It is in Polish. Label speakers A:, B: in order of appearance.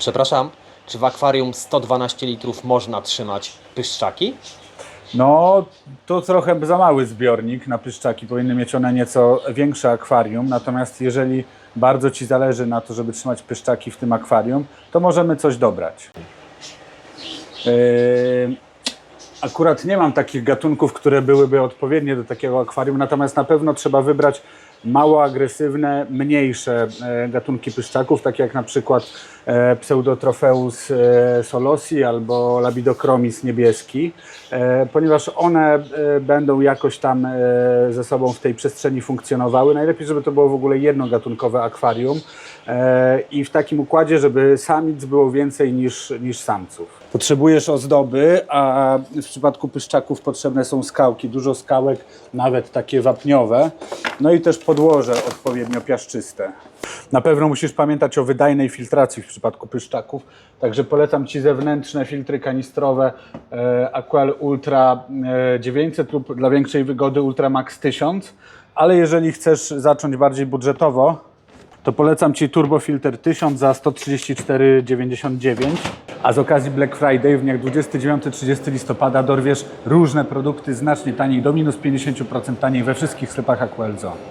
A: Przepraszam, czy w akwarium 112 litrów można trzymać pyszczaki?
B: No, to trochę za mały zbiornik na pyszczaki. Powinny mieć one nieco większe akwarium. Natomiast jeżeli bardzo Ci zależy na to, żeby trzymać pyszczaki w tym akwarium, to możemy coś dobrać. Yy, Akurat nie mam takich gatunków, które byłyby odpowiednie do takiego akwarium, natomiast na pewno trzeba wybrać mało agresywne, mniejsze e, gatunki pyszczaków, takie jak na przykład e, Pseudotrofeus e, solosi albo Labidochromis niebieski, ponieważ one będą jakoś tam ze sobą w tej przestrzeni funkcjonowały. Najlepiej, żeby to było w ogóle jednogatunkowe akwarium i w takim układzie, żeby samic było więcej niż, niż samców. Potrzebujesz ozdoby, a w przypadku pyszczaków potrzebne są skałki, dużo skałek, nawet takie wapniowe, no i też podłoże odpowiednio piaszczyste. Na pewno musisz pamiętać o wydajnej filtracji w przypadku pyszczaków, także polecam Ci zewnętrzne filtry kanistrowe e, Aqual Ultra e, 900 lub dla większej wygody Ultra Max 1000, ale jeżeli chcesz zacząć bardziej budżetowo, to polecam Ci Turbofilter 1000 za 134,99. A z okazji Black Friday w dniach 29-30 listopada dorwiesz różne produkty znacznie taniej, do minus 50% taniej we wszystkich sklepach Aquelzo.